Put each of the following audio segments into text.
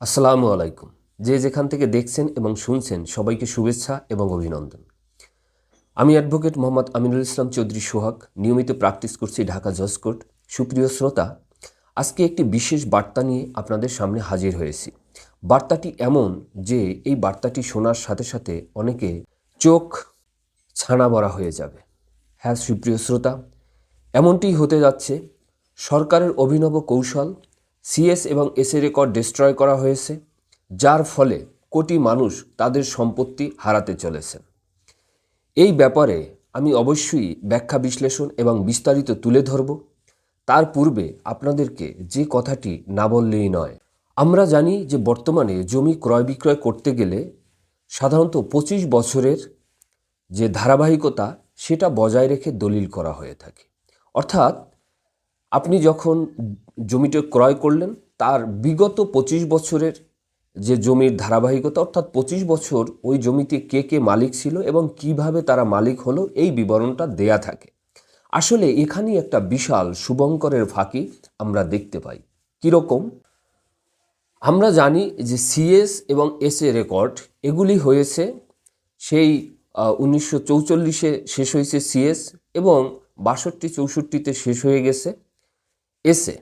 আসসালামু আলাইকুম। যে যেখান থেকে দেখছেন এবং শুনছেন সবাইকে শুভেচ্ছা এবং অভিনন্দন। আমি অ্যাডভোকেট মোহাম্মদ আমিনুল ইসলাম চৌধুরী সোহাগ, নিয়মিত প্র্যাকটিস করছি ঢাকা জজকোর্ট সুপ্রিয় শ্রোতা, আজকে একটি বিশেষ বার্তা নিয়ে আপনাদের সামনে হাজির হয়েছি। বার্তাটি এমন যে এই বার্তাটি শোনার সাথে সাথে অনেকে চোখ ছানা বড়া হয়ে যাবে। হ্যাঁ সুপ্রিয় শ্রোতা, এমনটি হতে যাচ্ছে, সরকারের অভিনব কৌশল সিএস এবং এসএ রেকর্ড ডিস্ট্রয় করা হয়েছে, যার ফলে কোটি মানুষ তাদের সম্পত্তি হারাতে চলেছে এই ব্যাপারে আমি অবশ্যই ব্যাখ্যা বিশ্লেষণ এবং বিস্তারিত তুলে ধরব। তার পূর্বে আপনাদেরকে যে কথাটি না বললেই নয়। আমরা জানি যে বর্তমানে জমি ক্রয় বিক্রয় করতে গেলে সাধারণত পঁচিশ বছরের যে ধারাবাহিকতা, সেটা বজায় রেখে দলিল করা হয়ে থাকে। অর্থাৎ আপনি যখন জমিটা ক্রয় করলেন, তার বিগত পঁচিশ বছরের যে জমির ধারাবাহিকতা, অর্থাৎ পঁচিশ বছর ওই জমিতে কে কে মালিক ছিল এবং কীভাবে তারা মালিক হলো, এই বিবরণটা দেয়া থাকে। আসলে এখানেই একটা বিশাল শুভঙ্করের ফাঁকি আমরা দেখতে পাই। কীরকম? আমরা জানি যে সিএস এবং এস এ রেকর্ড, এগুলি হয়েছে সেই উনিশশো চৌচল্লিশে শেষ হয়েছে সিএস এবং বাষট্টি চৌষট্টিতে শেষ হয়ে গেছে। এসে,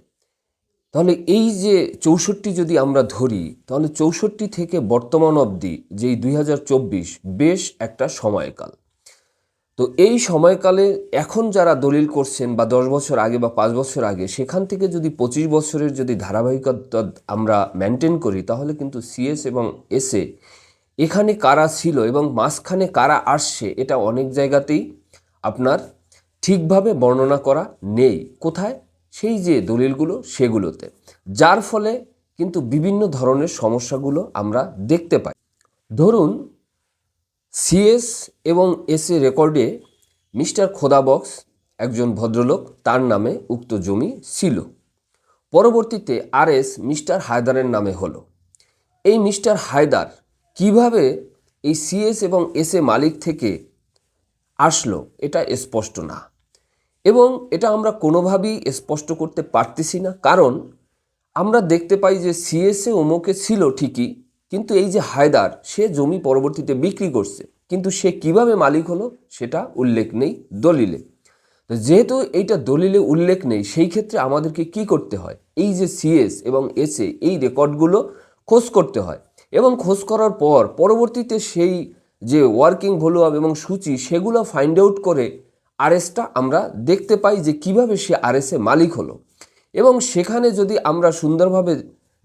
তাহলে এই যে চৌষট্টি যদি আমরা ধরি, তাহলে চৌষট্টি থেকে বর্তমান অবধি যেই দুই হাজার চব্বিশ, বেশ একটা সময়কাল। তো এই সময়কালে এখন যারা দলিল করছেন বা দশ বছর আগে বা পাঁচ বছর আগে, সেখান থেকে যদি পঁচিশ বছরের যদি ধারাবাহিকতা আমরা মেনটেন করি, তাহলে কিন্তু সিএস এবং এসএ এখানে কারা ছিল এবং মাঝখানে কারা আসছে, এটা অনেক জায়গাতেই আপনার ঠিকভাবে বর্ণনা করা নেই। কোথায়? সেই যে দলিলগুলো সেগুলোতে। যার ফলে কিন্তু বিভিন্ন ধরনের সমস্যাগুলো আমরা দেখতে পাই। ধরুন, সিএস এবং এস এ রেকর্ডে মিস্টার খোদাবক্স একজন ভদ্রলোক, তার নামে উক্ত জমি ছিল। পরবর্তীতে আর এস মিস্টার হায়দারের নামে হলো। এই মিস্টার হায়দার কীভাবে এই সিএস এবং এস এ মালিক থেকে আসলো, এটা স্পষ্ট না। এবং এটা আমরা কোনোভাবেই স্পষ্ট করতে পারতেছি না। কারণ আমরা দেখতে পাই যে সিএসএ ওমোকে ছিল ঠিকই, কিন্তু এই যে হায়দার, সে জমি পরবর্তীতে বিক্রি করছে। কিন্তু সে কীভাবে মালিক হলো সেটা উল্লেখ নেই দলিলে। তো যেহেতু এইটা দলিলে উল্লেখ নেই, সেই ক্ষেত্রে আমাদেরকে কি করতে হয়? এই যে সিএস এবং এসএ, এই রেকর্ডগুলো খোঁজ করতে হয়। এবং খোঁজ করার পর পরবর্তীতে সেই যে ওয়ার্কিং ভলুয়াম এবং সূচি, সেগুলো ফাইন্ড আউট করে আরএসটা আমরা দেখতে পাই যে কীভাবে সে আরএসে মালিক হলো। এবং সেখানে যদি আমরা সুন্দরভাবে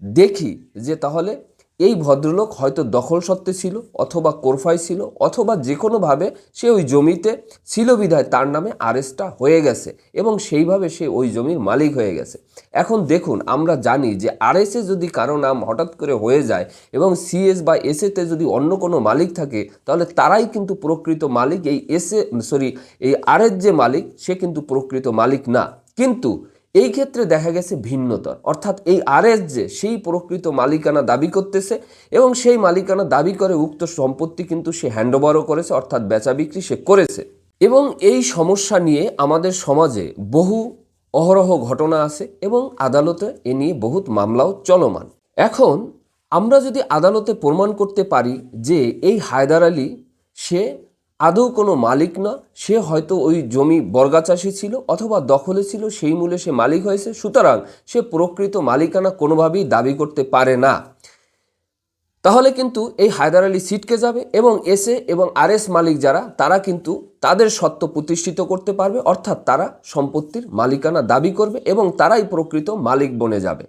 দেখি যে তাহলে এই ভদ্রলোক হয়তো দখল সত্ত্বে ছিল অথবা কোরফাই ছিল অথবা যে কোনোভাবে সে ওই জমিতে ছিল বিধায় তার নামে আরএসটা হয়ে গেছে এবং সেইভাবে সে ওই জমির মালিক হয়ে গেছে। এখন দেখুন, আমরা জানি যে আরএসে যদি কারও নাম হঠাৎ করে হয়ে যায় এবং সিএস বা এসএতে যদি অন্য কোনো মালিক থাকে, তাহলে তারাই কিন্তু প্রকৃত মালিক। এই এসএ সরি এই আরএস যে মালিক, সে কিন্তু প্রকৃত মালিক না। কিন্তু এই ক্ষেত্রে দেখা গেছে ভিন্নতর। অর্থাৎ এই আরএস যে, সেই প্রকৃত মালিকানা দাবি করতেছে এবং সেই মালিকানা দাবি করে উক্ত সম্পত্তি কিন্তু সে হ্যান্ডওভারও করেছে, অর্থাৎ বেচা বিক্রি সে করেছে। এবং এই সমস্যা নিয়ে আমাদের সমাজে বহু অহরহ ঘটনা আছে এবং আদালতে এ নিয়ে বহুত মামলাও চলমান। এখন আমরা যদি আদালতে প্রমাণ করতে পারি যে এই হায়দার আলী সে আদৌ কোনো মালিক না, সে হয়তো ওই জমি বর্গা চাষি ছিল অথবা দখলে ছিল, সেই মূলে সে মালিক হয়েছে, সুতরাং সে প্রকৃত মালিকানা কোনোভাবেই দাবি করতে পারে না। তাহলে কিন্তু এই হায়দার আলী সিটকে যাবে এবং এসে এবং আরএস মালিক যারা, তারা কিন্তু তাদের সত্য প্রতিষ্ঠিত করতে পারবে, অর্থাৎ তারা সম্পত্তির মালিকানা দাবি করবে এবং তারাই প্রকৃত মালিক বনে যাবে।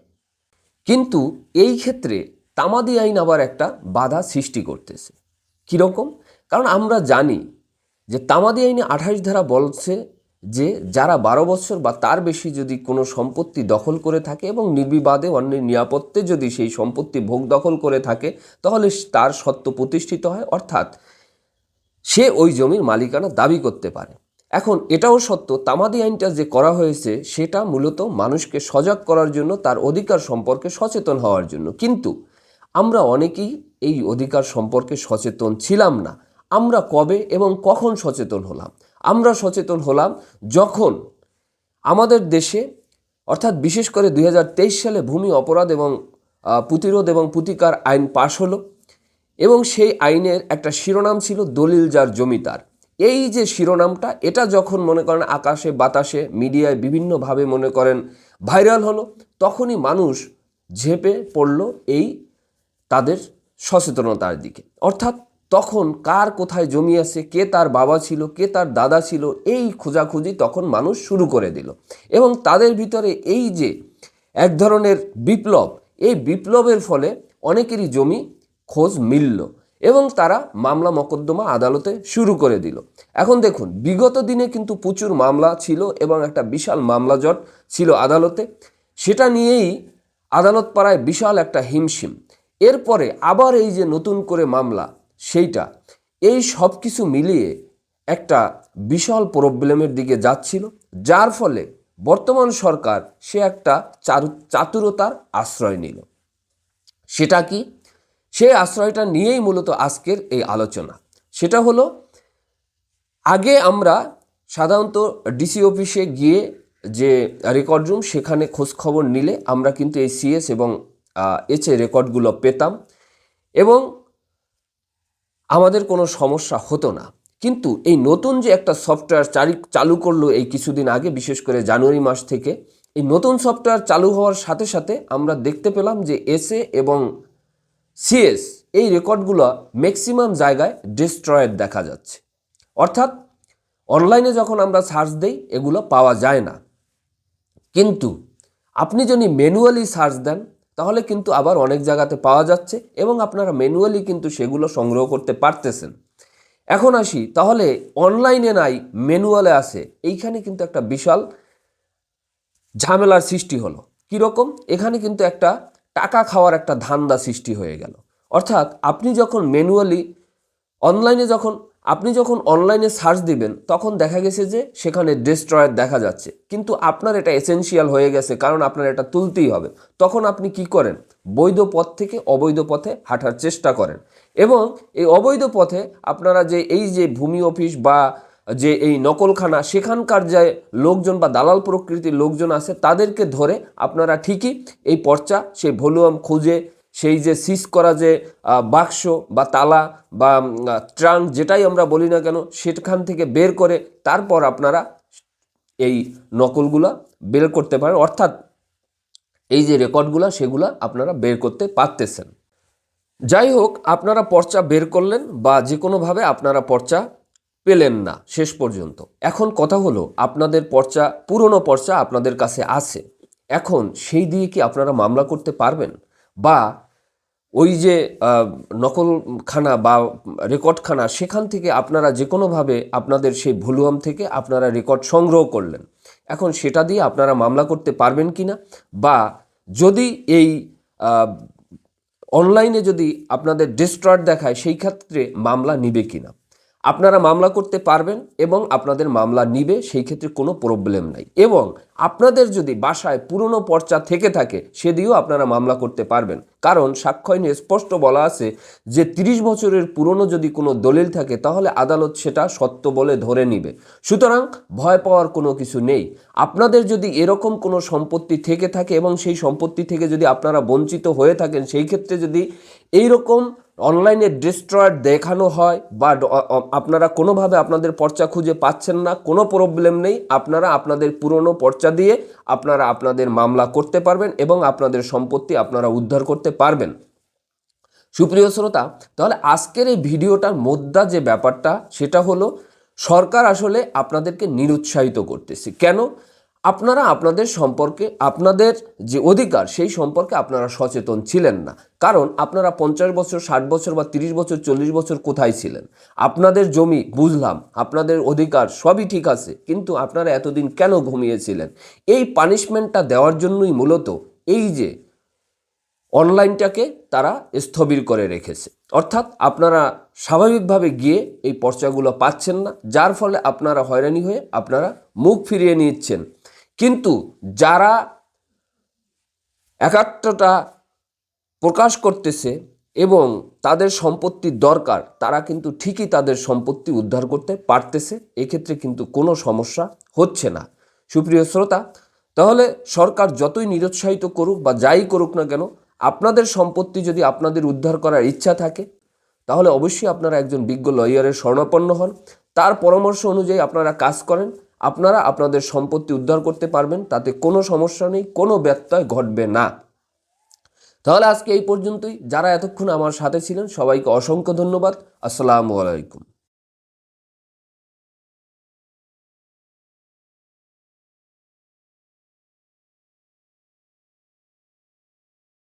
কিন্তু এই ক্ষেত্রে তামাদি আইন আবার একটা বাধা সৃষ্টি করতেছে। কীরকম? কারণ আমরা জানি যে তামাদি আইনে আঠাশ ধারা বলছে যে যারা বারো বছর বা তার বেশি যদি কোনো সম্পত্তি দখল করে থাকে এবং নির্বিবাদে অন্যের নিরাপত্তে যদি সেই সম্পত্তি ভোগ দখল করে থাকে, তাহলে তার সত্য প্রতিষ্ঠিত হয়। অর্থাৎ সে ওই জমির মালিকানা দাবি করতে পারে। এখন এটাও সত্য, তামাদি আইনটা যে করা হয়েছে, সেটা মূলত মানুষকে সজাগ করার জন্য, তার অধিকার সম্পর্কে সচেতন হওয়ার জন্য। কিন্তু আমরা অনেকেই এই অধিকার সম্পর্কে সচেতন ছিলাম না। আমরা কবে এবং কখন সচেতন হলাম? আমরা সচেতন হলাম যখন আমাদের দেশে, অর্থাৎ বিশেষ করে দু হাজার তেইশ সালে ভূমি অপরাধ এবং প্রতিরোধ এবং প্রতিকার আইন পাশ হলো এবং সেই আইনের একটা শিরোনাম ছিল দলিল যার জমিদার এই যে শিরোনামটা, এটা যখন মনে করেন আকাশে, বাতাসে, মিডিয়ায় বিভিন্নভাবে মনে করেন ভাইরাল হলো, তখনই মানুষ ঝেঁপে পড়ল এই তাদের সচেতনতার দিকে। অর্থাৎ তখন কার কোথায় জমি আছে, কে তার বাবা ছিল, কে তার দাদা ছিল, এই খোঁজাখুঁজি তখন মানুষ শুরু করে দিল। এবং তাদের ভিতরে এই যে এক ধরনের বিপ্লব, এই বিপ্লবের ফলে অনেকেরই জমি খোঁজ মিলল এবং তারা মামলা মকদ্দমা আদালতে শুরু করে দিল। এখন দেখুন, বিগত দিনে কিন্তু প্রচুর মামলা ছিল এবং একটা বিশাল মামলা জট ছিল আদালতে। সেটা নিয়েই আদালত পাড়ায় বিশাল একটা হিমশিম। এরপরে আবার এই যে নতুন করে মামলা সেইটা। এই সব কিছু মিলিয়ে একটা বিশাল প্রবলেমের দিকে যাচ্ছিল, যার ফলে বর্তমান সরকার সে একটা চারু, চাতুরতার আশ্রয় নিল। সেটা কি? সেই আশ্রয়টা নিয়েই মূলত আজকের এই আলোচনা। সেটা হলো, আগে আমরা সাধারণত ডিসি অফিসে গিয়ে যে রেকর্ড রুম, সেখানে খোঁজ খবর নিলে আমরা কিন্তু এই সিএস এবং এইচএ রেকর্ডগুলো পেতাম এবং আমাদের কোনো সমস্যা হতো না। কিন্তু এই নতুন যে একটা সফটওয়্যার চারি, চালু করল এই কিছুদিন আগে, বিশেষ করে জানুয়ারি মাস থেকে, এই নতুন সফটওয়্যার চালু হওয়ার সাথে সাথে আমরা দেখতে পেলাম যে এসএ এবং সিএস এই রেকর্ডগুলো ম্যাক্সিমাম জায়গায় ডিস্ট্রয়েড দেখা যাচ্ছে। অর্থাৎ অনলাইনে যখন আমরা সার্চ দেই, এগুলো পাওয়া যায় না। কিন্তু আপনি যদি ম্যানুয়ালি সার্চ দেন তাহলে কিন্তু আবার অনেক জায়গাতে পাওয়া যাচ্ছে এবং আপনারা ম্যানুয়ালি কিন্তু সেগুলো সংগ্রহ করতে পারতেছেন। এখন আসি, তাহলে অনলাইনে নাই ম্যানুয়ালে আছে। এইখানে কিন্তু একটা বিশাল ঝামেলার সৃষ্টি হলো। কীরকম এখানে কিন্তু একটা টাকা খাওয়ার একটা ধান্দা সৃষ্টি হয়ে গেল। অর্থাৎ আপনি যখন ম্যানুয়ালি অনলাইনে যখন আপনি যখন অনলাইনে সার্চ দিবেন, তখন দেখা গেছে যে সেখানে ডিস্ট্রয়ার দেখা যাচ্ছে। কিন্তু আপনার এটা এসেনশিয়াল হয়ে গেছে, কারণ আপনার এটা তুলতেই হবে। তখন আপনি কি করেন? বৈধ পথ থেকে অবৈধ পথে হাঁটার চেষ্টা করেন। এবং এই অবৈধ পথে আপনারা যে, এই যে ভূমি অফিস বা যে এই নকলখানা, সেখানকার যে লোকজন বা দালাল প্রকৃতির লোকজন আছে, তাদেরকে ধরে আপনারা ঠিকই এই পর্চা সেই ভলিউম খুঁজে সেই যে সিজ করা যে বাক্স বা তালা বা ট্রাঙ্ক যেটাই আমরা বলি না কেন, সেখান থেকে বের করে তারপর আপনারা এই নকলগুলা বের করতে পারেন। অর্থাৎ এই যে রেকর্ডগুলো, সেগুলো আপনারা বের করতে পারতেছেন। যাই হোক, আপনারা পর্চা বের করলেন বা যে কোনোভাবে আপনারা পর্চা পেলেন না শেষ পর্যন্ত। এখন কথা হলো, আপনাদের পর্চা, পুরনো পর্চা আপনাদের কাছে আছে। এখন সেই দিয়ে কি আপনারা মামলা করতে পারবেন? বা ওই যে নকলখানা বা রেকর্ডখানা, সেখান থেকে আপনারা যে কোনোভাবে আপনাদের সেই ভলিউম থেকে আপনারা রেকর্ড সংগ্রহ করলেন। এখন সেটা দিয়ে আপনারা মামলা করতে পারবেন কি না বা যদি এই অনলাইনে যদি আপনাদের ডিস্ট্রয়েড দেখায়, সেই ক্ষেত্রে মামলা নিবে কিনা? আপনারা মামলা করতে পারবেন এবং আপনাদের মামলা নিবে, সেই ক্ষেত্রে কোনো প্রবলেম নাই। এবং আপনাদের যদি বাসায় পুরনো পর্চা থেকে থাকে সেদিয়েও আপনারা মামলা করতে পারবেন। কারণ সাক্ষ্য আইনে স্পষ্ট বলা আছে যে তিরিশ বছরের পুরনো যদি কোনো দলিল থাকে, তাহলে আদালত সেটা সত্য বলে ধরে নিবে। সুতরাং ভয় পাওয়ার কোনো কিছু নেই। আপনাদের যদি এরকম কোনো সম্পত্তি থেকে থাকে এবং সেই সম্পত্তি থেকে যদি আপনারা বঞ্চিত হয়ে থাকেন, সেই ক্ষেত্রে যদি এইরকম অনলাইনে ডিস্ট্রয়েড দেখানো হয় বা আপনারা কোনোভাবে আপনাদের পর্চা খুঁজে পাচ্ছেন না, কোনো প্রবলেম নেই, আপনারা আপনাদের পুরনো পর্চা দিয়ে আপনারা আপনাদের মামলা করতে পারবেন এবং আপনাদের সম্পত্তি আপনারা উদ্ধার করতে পারবেন। সুপ্রিয় শ্রোতা, তাহলে আজকের এই ভিডিওটার মোদ্দা যে ব্যাপারটা, সেটা হলো সরকার আসলে আপনাদেরকে নিরুৎসাহিত করতেছে। কেন? আপনারা আপনাদের সম্পর্কে, আপনাদের যে অধিকার, সেই সম্পর্কে আপনারা সচেতন ছিলেন না। কারণ আপনারা পঞ্চাশ বছর, ষাট বছর বা তিরিশ বছর, চল্লিশ বছর কোথায় ছিলেন? আপনাদের জমি বুঝলাম, আপনাদের অধিকার সবই ঠিক আছে, কিন্তু আপনারা এতদিন কেন ঘুমিয়েছিলেন? এই পানিশমেন্টটা দেওয়ার জন্যই মূলত এই যে অনলাইনটাকে তারা স্থবির করে রেখেছে। অর্থাৎ আপনারা স্বাভাবিকভাবে গিয়ে এই পর্চাগুলো পাচ্ছেন না, যার ফলে আপনারা হয়রানি হয়ে আপনারা মুখ ফিরিয়ে নিচ্ছেন। কিন্তু যারা একাত্মটা প্রকাশ করতেছে এবং তাদের সম্পত্তির দরকার, তারা কিন্তু ঠিকই তাদের সম্পত্তি উদ্ধার করতে পারতেছে। এক্ষেত্রে কিন্তু কোনো সমস্যা হচ্ছে না। সুপ্রিয় শ্রোতা, তাহলে সরকার যতই নিরুৎসাহিত করুক বা যাই করুক না কেন, আপনাদের সম্পত্তি যদি আপনাদের উদ্ধার করার ইচ্ছা থাকে, তাহলে অবশ্যই আপনারা একজন বিজ্ঞ লয়ারের শরণাপন্ন হন। তার পরামর্শ অনুযায়ী আপনারা কাজ করেন। আপনারা আপনাদের সম্পত্তি উদ্ধার করতে পারবেন, তাতে কোনো সমস্যা নেই, কোনো ব্যত্যয় ঘটবে না। তাহলে আজকে এই পর্যন্তই। যারা এতক্ষণ আমার সাথে ছিলেন, সবাইকে অসংখ্য ধন্যবাদ। আসসালামু আলাইকুম।